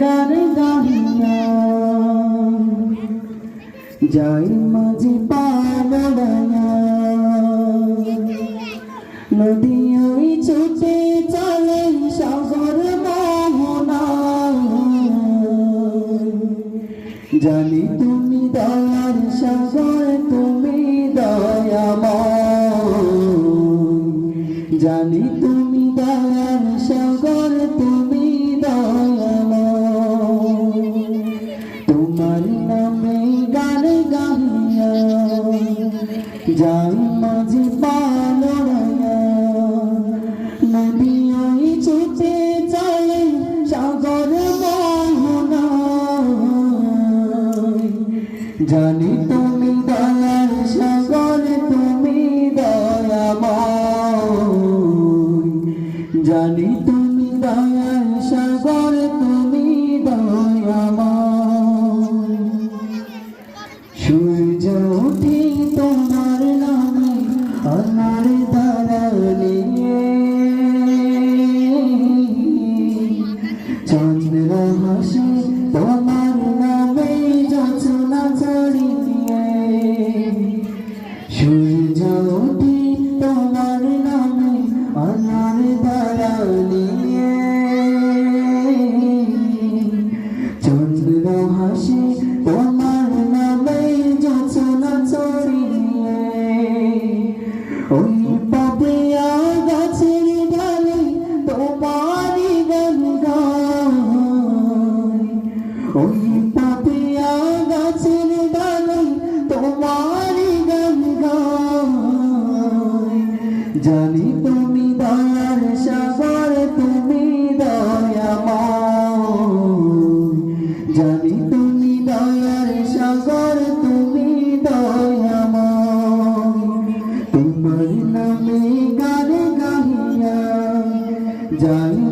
গান গাহিয়া যাই মাঝি পাবড়ায়া নদী ওই ছুটে চলে সাগর মোহনা জানি তুমি দয়ার সাগর, তুমি দয়াময়। জানি তুমি দয়ার সাগর, তুমি মাঝে পালড়ায়া নদী ছুটে চলে সাগর মোহনা জানি তুমি দয়ার সাগর তুমি দয়াময়। জানি চন্দ্র তোমার নামে যোচনা ছড়িয়ে সূর্য উঠি তোমার নামে আমার দাঁড়ালে চন্দ্র হাসি তোমার জানি তুমি দয়ার সাগর, তুমি দয়াময়। জানি তুমি দয়ার সাগর, তুমি দয়াময়। তোমার নামে গান গাহিয়া যাই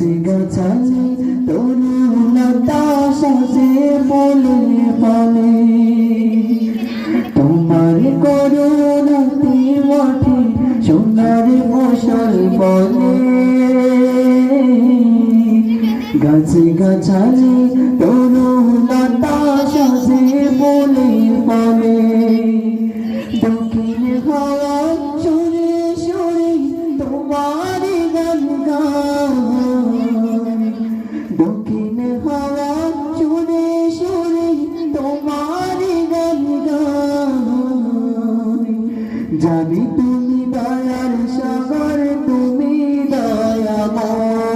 গাছে গাছালে তরুণতা সাজে বলে ফলে তোমার করুণাতে মাটি সোনার ফসল ফলে গাছে গাছালে তরুণতা জানি তুমি দয়াল সাগর, তুমি দয়াময়।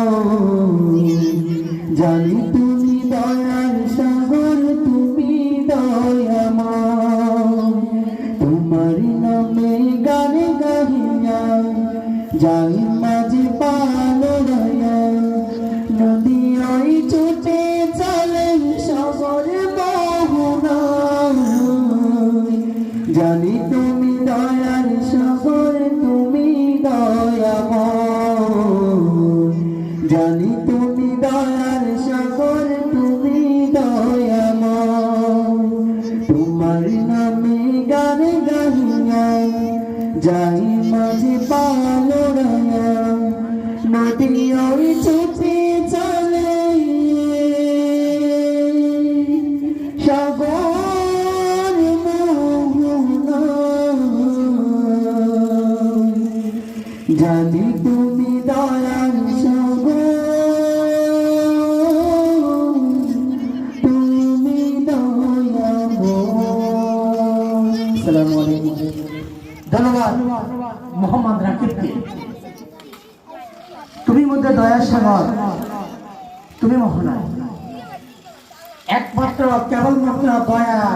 জানি তুমি দয়াল সাগর, তুমি দয়াময়। তোমার নামে গানে গাহিয়া যাই যাই মাঝে পালোড়া নদী ওই ছুটে চলে। জানি তুমি দয়াল ধন্যবাদ। মোহাম্মদ রাকিবকে। তুমি মধ্যে দয়া সাগর। তুমি মোহনা একমাত্র কেবলমাত্র দয়া।